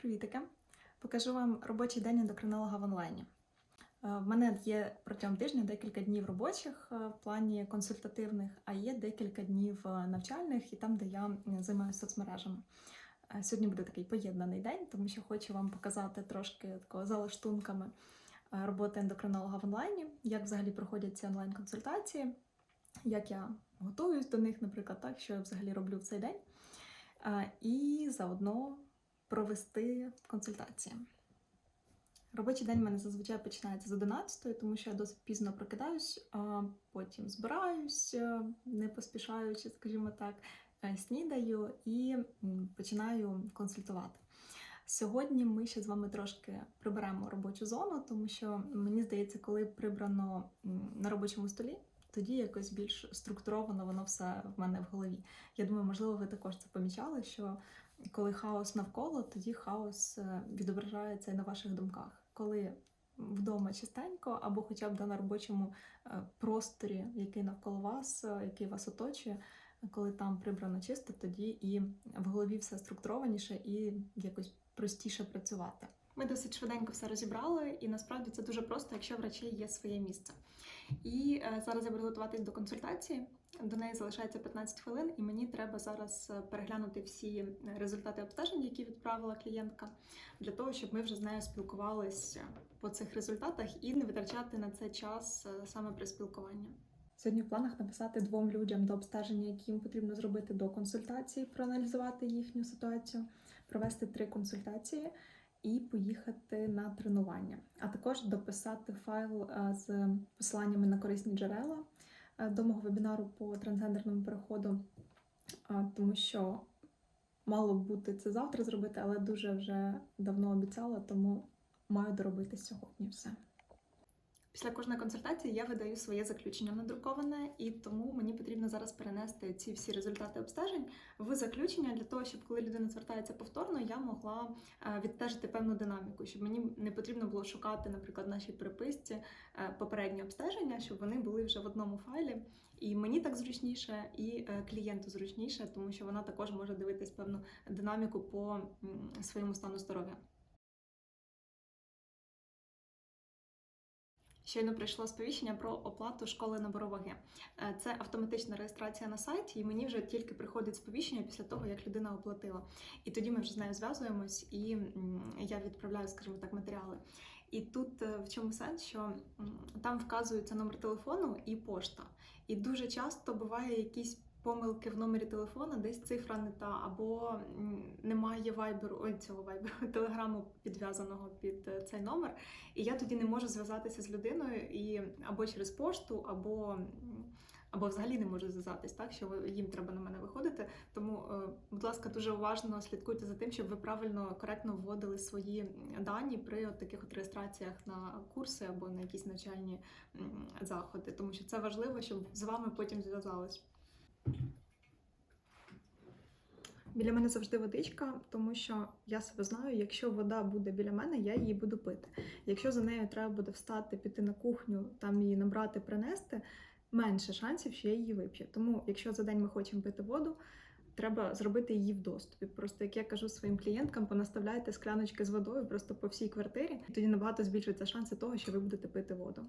Привітики! Покажу вам робочий день ендокринолога в онлайні. Е, В мене є протягом тижня декілька днів робочих е, в плані консультативних, а є декілька днів е, навчальних і там, де я займаюся соцмережами. Сьогодні буде такий поєднаний день, тому що хочу вам показати трошки такого залаштунками роботи ендокринолога в онлайні, як взагалі проходять ці онлайн-консультації, як я готуюсь до них, наприклад, так, що я взагалі роблю в цей день. І заодно провести консультації. Робочий день в мене зазвичай починається з 11, тому що я досить пізно прокидаюсь, а потім збираюсь, е, не поспішаючи, скажімо так, е, снідаю і починаю консультувати. Сьогодні ми ще з вами трошки приберемо робочу зону, тому що мені здається, коли прибрано на робочому столі, тоді якось більш структуровано воно все в мене в голові. Я думаю, можливо, ви також це помічали, що коли хаос навколо, тоді хаос е, відображається і на ваших думках. Коли вдома чистенько, або хоча б да, на робочому е, просторі, який навколо вас, е, який вас оточує, коли там прибрано чисто, тоді і в голові все структурованіше і якось простіше працювати. Ми досить швиденько все розібрали, і насправді це дуже просто, якщо в речей є своє місце. І зараз я буду готуватись до консультації. До неї залишається 15 хвилин, і мені треба зараз е, переглянути всі результати обстежень, які відправила клієнтка, для того, щоб ми вже з нею спілкувалися по цих результатах і не витрачати на це час е, саме при спілкуванні. Сьогодні в планах написати двом людям до обстеження, які їм потрібно зробити до консультації, проаналізувати їхню ситуацію, провести три консультації і поїхати на тренування, а також дописати файл е, з посиланнями на корисні джерела е, до мого вебінару по трансгендерному переходу, е, тому що мало б бути це завтра зробити, але дуже вже давно обіцяла, тому маю доробити сьогодні все. Після кожної консультації я видаю своє заключення надруковане, і тому мені потрібно зараз перенести ці всі результати обстежень в заключення для того, щоб коли людина звертається повторно, я могла е, відстежити певну динаміку, щоб мені не потрібно було шукати, наприклад, в нашій переписці е, попередні обстеження, щоб вони були вже в одному файлі. І мені так зручніше, і е, клієнту зручніше, тому що вона також може дивитись певну динаміку по своєму стану здоров'я. Щойно прийшло сповіщення про оплату школи набору ваги. Е, Це автоматична реєстрація на сайті, і мені вже тільки приходить сповіщення після того, як людина оплатила. І тоді ми вже з нею зв'язуємось, і я відправляю, скажімо так, матеріали. І тут е, в чому сенс, що там вказується номер телефону і пошта. І дуже часто буває якісь помилки в номері телефона, десь цифра не та, або немає вайберу, ой, цього вайберу, телеграму підв'язаного під е, цей номер. І я тоді не можу зв'язатися з людиною і або через пошту, або, або взагалі не можу зв'язатись, так що їм треба на мене виходити. Тому, е, будь ласка, дуже уважно слідкуйте за тим, щоб ви правильно коректно вводили свої дані при от таких от реєстраціях на курси або на якісь навчальні заходи, тому що це важливо, щоб з вами потім зв'язались. Біля мене завжди водичка, тому що я себе знаю, якщо вода буде біля мене, я її буду пити. Якщо за нею треба буде встати, піти на кухню, там її набрати, принести, менше шансів, що я її вип'ю. Тому, якщо за день ми хочемо пити воду, треба зробити її в доступі. Просто як я кажу своїм клієнткам, понаставляйте скляночки з водою просто по всій квартирі, і тоді набагато збільшуються шанси того, що ви будете пити воду.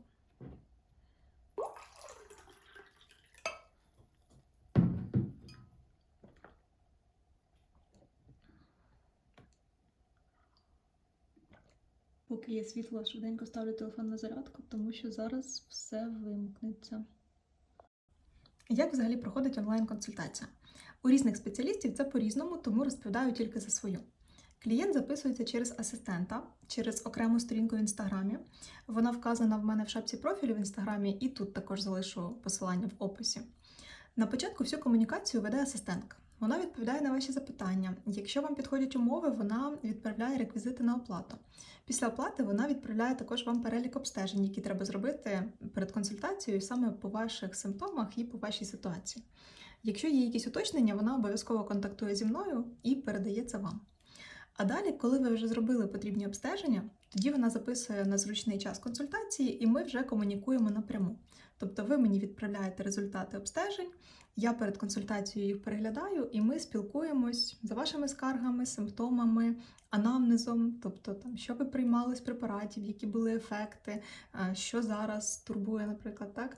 Поки є світло, швиденько ставлю телефон на зарядку, тому що зараз все вимкнеться. Як взагалі проходить онлайн-консультація? У різних спеціалістів це по-різному, тому розповідаю тільки за свою. Клієнт записується через асистента, через окрему сторінку в інстаграмі. Вона вказана в мене в шапці профілю в інстаграмі, і тут також залишу посилання в описі. На початку всю комунікацію веде асистентка. Вона відповідає на ваші запитання. Якщо вам підходять умови, вона відправляє реквізити на оплату. Після оплати вона відправляє також вам перелік обстежень, які треба зробити перед консультацією саме по ваших симптомах і по вашій ситуації. Якщо є якісь уточнення, вона обов'язково контактує зі мною і передає це вам. А далі, коли ви вже зробили потрібні обстеження, тоді вона записує на зручний час консультації, і ми вже комунікуємо напряму. Тобто ви мені відправляєте результати обстежень, я перед консультацією їх переглядаю, і ми спілкуємось за вашими скаргами, симптомами, анамнезом, тобто там, що ви приймали з препаратів, які були ефекти, е, що зараз турбує, наприклад, так.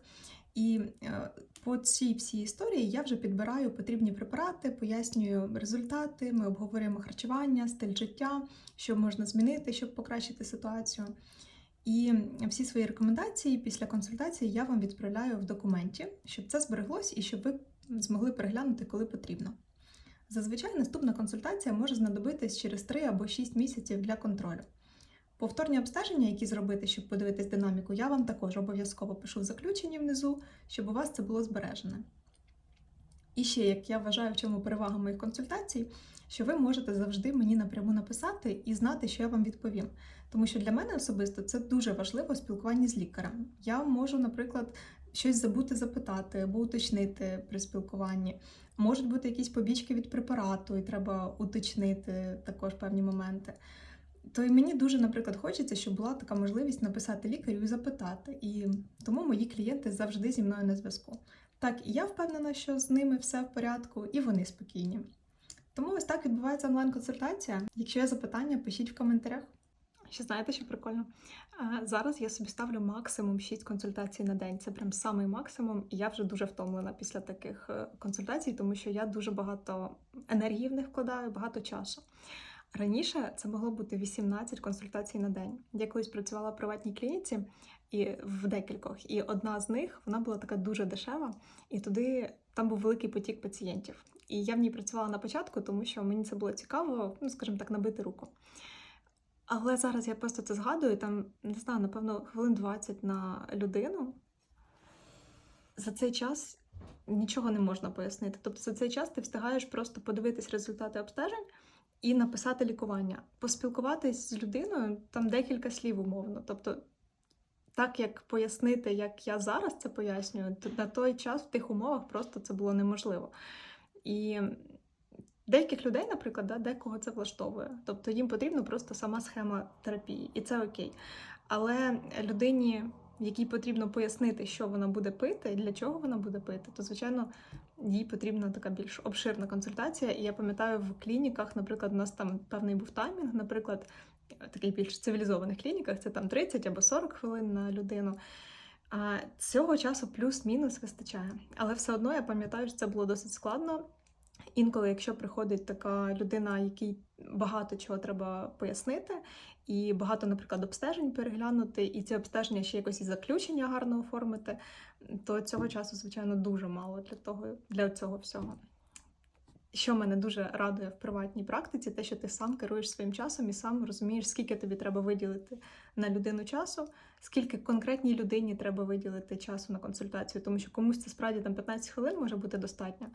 І е, по цій всій історії я вже підбираю потрібні препарати, пояснюю результати, ми обговорюємо харчування, стиль життя, що можна змінити, щоб покращити ситуацію. І всі свої рекомендації після консультації я вам відправляю в документі, щоб це збереглось і щоб ви змогли переглянути, коли потрібно. Зазвичай наступна консультація може знадобитись через 3 або 6 місяців для контролю. Повторні обстеження, які зробити, щоб подивитись динаміку, я вам також обов'язково пишу в заключенні внизу, щоб у вас це було збережене. І ще, як я вважаю, в чому перевага моїх консультацій, що ви можете завжди мені напряму написати і знати, що я вам відповім. Тому що для мене особисто це дуже важливо в спілкуванні з лікарем. Я можу, наприклад, щось забути запитати або уточнити при спілкуванні. Можуть бути якісь побічки від препарату, і треба уточнити також певні моменти. То і мені дуже, наприклад, хочеться, щоб була така можливість написати лікарю і запитати. І тому мої клієнти завжди зі мною на зв'язку. Так, і я впевнена, що з ними все в порядку, і вони спокійні. Тому ось так відбувається онлайн-консультація. Якщо є запитання, пишіть в коментарях. Ще знаєте, що прикольно? Зараз я собі ставлю максимум 6 консультацій на день. Це прям самий максимум, і я вже дуже втомлена після таких е, консультацій, тому що я дуже багато енергії в них вкладаю, багато часу. Раніше це могло бути 18 консультацій на день. Я колись працювала в приватній клініці і в декількох, і одна з них вона була така дуже дешева, і туди там був великий потік пацієнтів. І я в ній працювала на початку, тому що мені це було цікаво, ну скажімо так, набити руку. Але зараз я просто це згадую, там, не знаю, напевно, хвилин 20 на людину. За цей час нічого не можна пояснити. Тобто за цей час ти встигаєш просто подивитись результати обстежень і написати лікування. Поспілкуватись з людиною там декілька слів умовно. Тобто, так як пояснити, як я зараз це пояснюю, то на той час в тих умовах просто це було неможливо. І деяких людей, наприклад, да, декого це влаштовує. Тобто їм потрібна просто сама схема терапії, і це окей. Але людині, якій потрібно пояснити, що вона буде пити і для чого вона буде пити, то звичайно їй потрібна така більш обширна консультація. І я пам'ятаю, в клініках, наприклад, у нас там певний був таймінг, наприклад, таких більш цивілізованих клініках, це там 30 або 40 хвилин на людину. А цього часу плюс-мінус вистачає. Але все одно я пам'ятаю, що це було досить складно. Інколи, якщо приходить така людина, якій багато чого треба пояснити, і багато, наприклад, обстежень переглянути, і ці обстеження ще якось і заключення гарно оформити, то цього часу, звичайно, дуже мало для того, для цього всього. Що мене дуже радує в приватній практиці, те, що ти сам керуєш своїм часом і сам розумієш, скільки тобі треба виділити на людину часу, скільки конкретній людині треба виділити часу на консультацію, тому що комусь це справді там 15 хвилин може бути достатньо,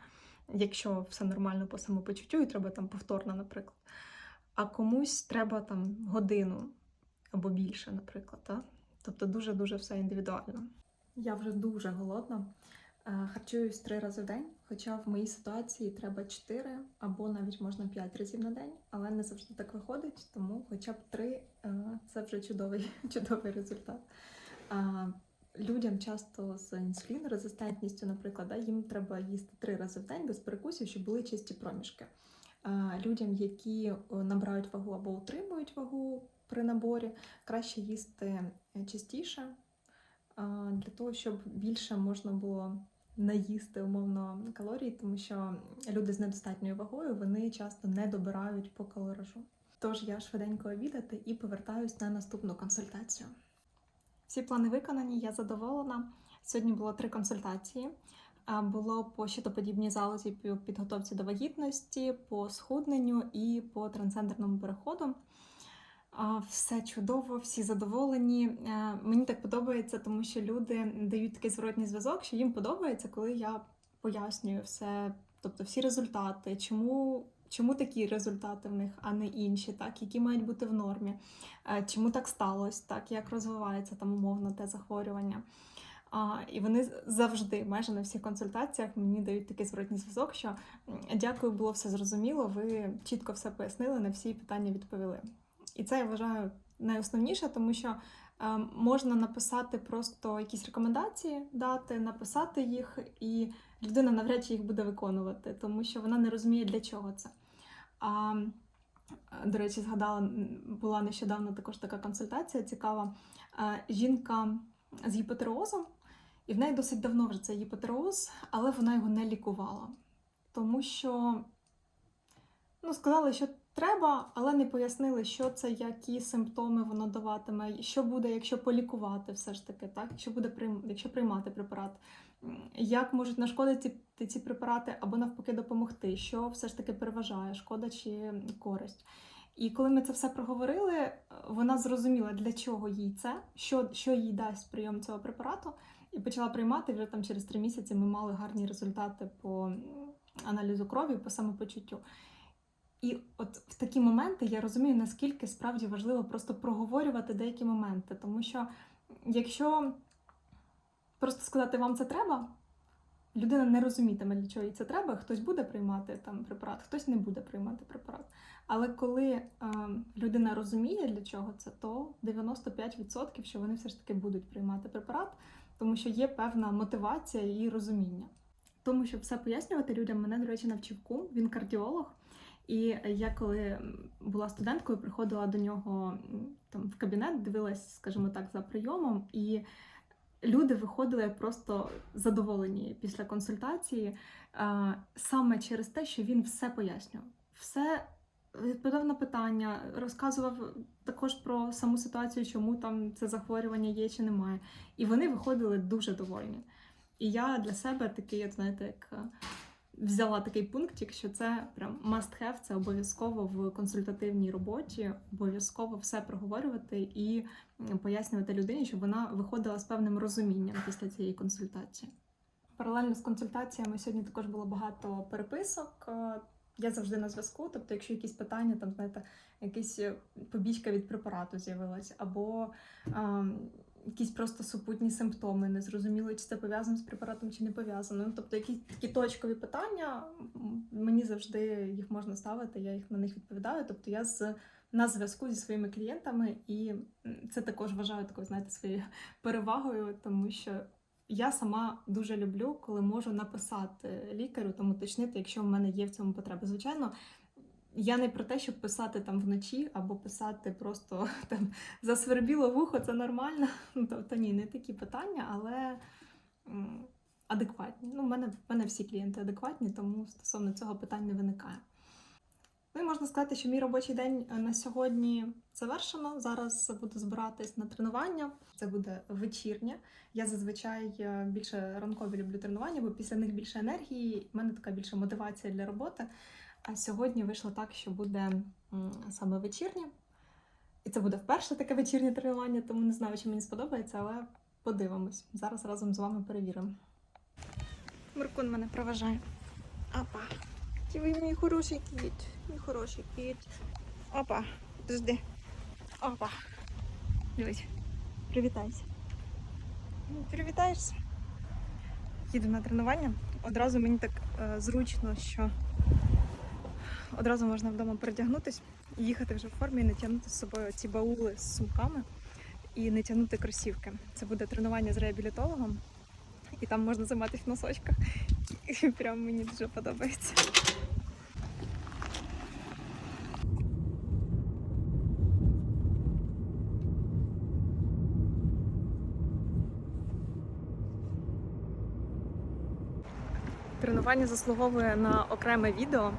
якщо все нормально по самопочуттю, і треба там повторно, наприклад. А комусь треба там годину або більше, наприклад. Так? Тобто дуже-дуже все індивідуально. Я вже дуже голодна. Е, Харчуюсь три рази в день, хоча в моїй ситуації треба 4 або навіть можна 5 разів на день, але не завжди так виходить, тому хоча б 3 це вже чудовий, чудовий результат. Людям часто з інсулінорезистентністю, наприклад, їм треба їсти 3 рази в день без перекусів, щоб були чисті проміжки. Людям, які набирають вагу або утримують вагу при наборі, краще їсти частіше для того, щоб більше можна було наїсти умовно калорій, тому що люди з недостатньою вагою вони часто не добирають по калоражу. Тож я швиденько обідати і повертаюсь на наступну консультацію. Всі плани виконані, я задоволена. Сьогодні було три консультації. Було по щитоподібній залозі підготовці до вагітності, по схудненню і по трансцендерному переходу. Все чудово, всі задоволені. Е, Мені так подобається, тому що люди дають такий зворотній зв'язок, що їм подобається, коли я пояснюю все, тобто всі результати, чому, чому такі результати в них, а не інші, так, які мають бути в нормі, е, чому так сталося, так, як розвивається там умовно те захворювання. А, І вони завжди, майже на всіх консультаціях, мені дають такий зворотній зв'язок, що дякую, було все зрозуміло. Ви чітко все пояснили, на всі питання відповіли. І це я вважаю найосновніше, тому що е, можна написати просто якісь рекомендації, дати, написати їх, і людина навряд чи їх буде виконувати, тому що вона не розуміє, для чого це. А, до речі, згадала, була нещодавно також така консультація цікава. Е, Жінка з гіпотереозом, і в неї досить давно вже цей гіпотереоз, але вона його не лікувала. Тому що ну, сказали, що треба, але не пояснили, що це, які симптоми воно даватиме, що буде, якщо полікувати, все ж таки, так? Якщо буде якщо приймати препарат, як можуть нашкодити ці, ці препарати або навпаки допомогти, що все ж таки переважає, шкода чи користь. І коли ми це все проговорили, е, вона зрозуміла, для чого їй це, що, що їй дасть прийом цього препарату, і почала приймати вже там через три місяці. Ми мали гарні результати по аналізу крові, по самопочуттю. І от в такі моменти я розумію, наскільки справді важливо просто проговорювати деякі моменти. Тому що якщо просто сказати, вам це треба, людина не розумітиме, для чого їй це треба, хтось буде приймати там препарат, хтось не буде приймати препарат. Але коли е, людина розуміє, для чого це, то 95% що вони все ж таки будуть приймати препарат, тому що є певна мотивація і розуміння. Тому щоб все пояснювати людям, мене, до речі, навчив кум, він кардіолог. І я коли була студенткою, приходила до нього там в кабінет, дивилась, скажімо так, за прийомом, і люди виходили просто задоволені після консультації саме через те, що він все пояснював. Все відповідав на питання, розказував також про саму ситуацію, чому там це захворювання є чи немає. І вони виходили дуже довольні. І я для себе такий, знаєте, як взяла такий пунктик, що це прям must have, це обов'язково в консультативній роботі, обов'язково все проговорювати і пояснювати людині, щоб вона виходила з певним розумінням після цієї консультації. Паралельно з консультаціями сьогодні також було багато переписок. Е, Я завжди на зв'язку, тобто, якщо якісь питання, там знаєте, якась е, побічка від препарату з'явилась, або ем, якісь просто супутні симптоми, не зрозуміло, чи це пов'язано з препаратом, чи не пов'язано. Ну, Тобто, якісь такі точкові питання, мені завжди їх можна ставити, я їх на них відповідаю. Тобто я з на зв'язку зі своїми клієнтами, і це також вважаю такою, знаєте, своєю перевагою, тому що я сама дуже люблю, коли можу написати лікарю, там уточнити, якщо в мене є в цьому потреба. Звичайно, я не про те, щоб писати там вночі або писати просто там засвербіло вухо, це нормально. Ну, Тобто ні, не такі питання, але адекватні. Ну, в мене, в мене всі клієнти адекватні, тому стосовно цього питань не виникає. Ну і можна сказати, що мій робочий день е, на сьогодні завершено. Зараз буду збиратись на тренування. Це буде вечірнє. Я зазвичай е, більше ранкові люблю тренування, бо після них більше енергії, в мене така більша мотивація для роботи. А сьогодні вийшло так, що буде саме вечірнє. І це буде вперше таке вечірнє тренування, тому не знаю, чи мені сподобається, але подивимось. Зараз разом з вами перевіримо. Муркун мене проважає. Опа. Ті ви мій хороший кіт. Мій хороший кіт. Опа. Жди. Опа. Дивись. Привітайся. Ну, Привітаєшся. Їду на тренування. Одразу мені так е, зручно, що одразу можна вдома передягнутись їхати вже в формі і не тягнути з собою ці баули з сумками і не тягнути кросівки. Це буде тренування з реабілітологом, і там можна займатися в носочках. І прям мені дуже подобається. Тренування заслуговує на окреме відео.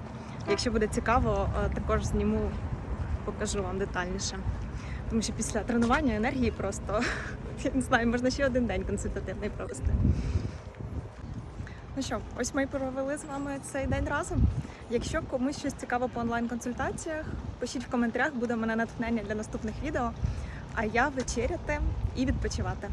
Якщо буде цікаво, е, також зніму, покажу вам детальніше. Тому що після тренування енергії просто я не знаю, можна ще один день консультативний провести. Ну що, ось ми провели з вами цей день разом. Якщо комусь щось цікаво по онлайн-консультаціях, пишіть в коментарях, буде в мене натхнення для наступних відео. А я вечеряти і відпочивати.